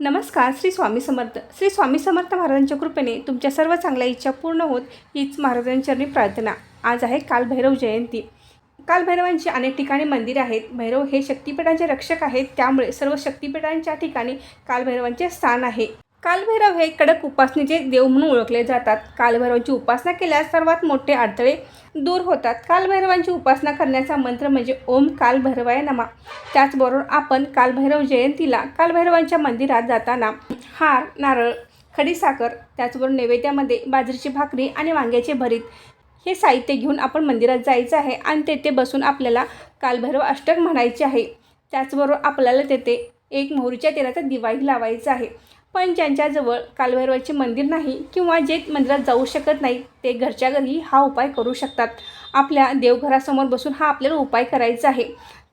नमस्कार श्री स्वामी समर्थ. श्री स्वामी समर्थ महाराजांच्या कृपेने तुमच्या सर्व चांगल्या इच्छा पूर्ण होत हीच महाराजांचरणी प्रार्थना. आज आहे कालभैरव जयंती. कालभैरवांची अनेक ठिकाणी मंदिरं आहेत. भैरव हे शक्तिपीठांचे रक्षक आहेत. त्यामुळे सर्व शक्तिपीठांच्या ठिकाणी कालभैरवांचे स्थान आहे. कालभैरव हे कडक उपासनेचे देव म्हणून ओळखले जातात. कालभैरवांची उपासना केल्यास सर्वात मोठे अडथळे दूर होतात. कालभैरवांची उपासना करण्याचा मंत्र म्हणजे ओम कालभैरवाय नमा. त्याचबरोबर आपण कालभैरव जयंतीला कालभैरवांच्या मंदिरात जाताना हार नारळ खडीसाखर त्याचबरोबर नैवेद्यामध्ये बाजरीची भाकरी आणि वांग्याचे भरीत हे साहित्य घेऊन आपण मंदिरात जायचं आहे आणि तेथे बसून आपल्याला कालभैरव अष्टक म्हणायचे आहे. त्याचबरोबर आपल्याला तेथे एक मोहरीच्या तेलाचा दिवाही लावायचा आहे. पण ज्यांच्याजवळ कालभैरवाचे मंदिर नाही किंवा जे मंदिरात जाऊ शकत नाही ते घरच्या घरी हा उपाय करू शकतात. आपल्या देवघरासमोर बसून हा आपल्याला उपाय करायचा आहे.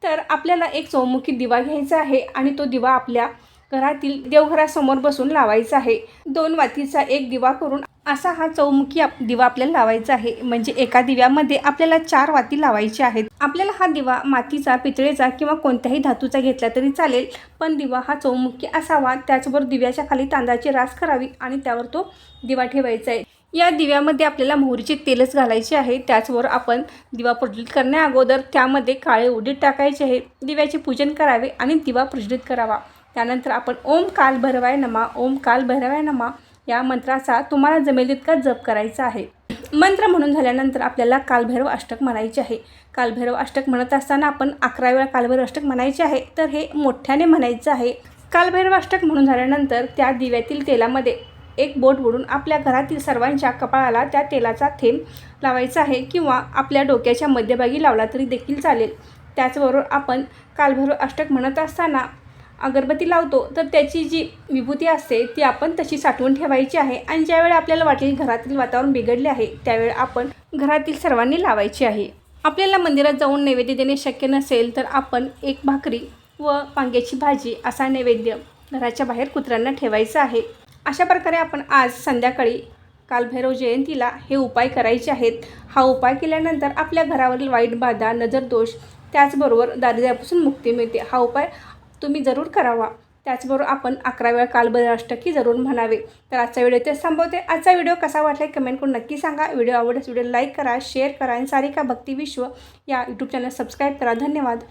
तर आपल्याला एक चौमुखी दिवा घ्यायचा आहे आणि तो दिवा आपल्या घरातील देवघरासमोर बसून लावायचा आहे. दोन वातीचा एक दिवा करून असा हा चौमुखी आप दिवा आपल्याला लावायचा आहे. म्हणजे एका दिव्यामध्ये आपल्याला चार वाती लावायची आहेत. आपल्याला हा दिवा मातीचा पितळेचा किंवा कोणत्याही धातूचा घेतला तरी चालेल. पण दिवा हा चौमुखी असावा. त्याचबरोबर दिव्याच्या खाली तांदळाची रास करावी आणि त्यावर तो दिवा ठेवायचा आहे. या दिव्यामध्ये आपल्याला मोहरीचे तेलच घालायचे आहे. त्याचवर आपण दिवा प्रज्वलित करण्या अगोदर त्यामध्ये काळे उडीत टाकायचे आहे. दिव्याचे पूजन करावे आणि दिवा प्रज्वलित करावा. त्यानंतर आपण ओम काल भैरवाय नमा ओम काल भैरवाय नमा या मंत्राचा तुम्हाला जमेल तितका जप करायचा आहे. मंत्र म्हणून झाल्यानंतर आपल्याला कालभैरव अष्टक म्हणायचे आहे. कालभैरव अष्टक म्हणत असताना आपण अकरा वेळा कालभैरव अष्टक म्हणायचे आहे तर हे मोठ्याने म्हणायचं आहे. कालभैरव अष्टक म्हणून झाल्यानंतर त्या दिव्यातील तेलामध्ये एक बोट बुडून आपल्या घरातील सर्वांच्या कपाळाला त्या तेलाचा थेंब लावायचा आहे किंवा आपल्या डोक्याच्या मध्यभागी लावला तरी देखील चालेल. त्याचबरोबर आपण कालभैरव अष्टक म्हणत असताना अगरबत्ती लावतो तर त्याची जी विभूती असते ती आपण तशी साठवून ठेवायची आहे. आणि ज्यावेळी आपल्याला वाटेल घरातील वातावरण बिघडले आहे त्यावेळी आपण घरातील सर्वांनी लावायची आहे. आपल्याला मंदिरात जाऊन नैवेद्य देणे शक्य नसेल तर आपण एक भाकरी व वांग्याची भाजी असा नैवेद्य घराच्या बाहेर कुत्र्यांना ठेवायचा आहे. अशा प्रकारे आपण आज संध्याकाळी कालभैरव जयंतीला हे उपाय करायचे आहेत. हा उपाय केल्यानंतर आपल्या घरावरील वाईट बाधा नजर दोष त्याचबरोबर दारिद्र्यापासून मुक्ती मिळते. हा उपाय तुम्ही जरूर करावा. त्याचबरोबर आपण अकरा वेळा कालभैरव अष्टकी जरूर म्हणावे. तर आजचा व्हिडिओ तेच संपवते आजचा व्हिडिओ कसा वाटला कमेंट करून नक्की सांगा. व्हिडिओ आवडल्यास व्हिडिओ लाईक करा शेअर करा आणि सारिका भक्ती विश्व या यूट्यूब चॅनल सबस्क्राईब करा. धन्यवाद.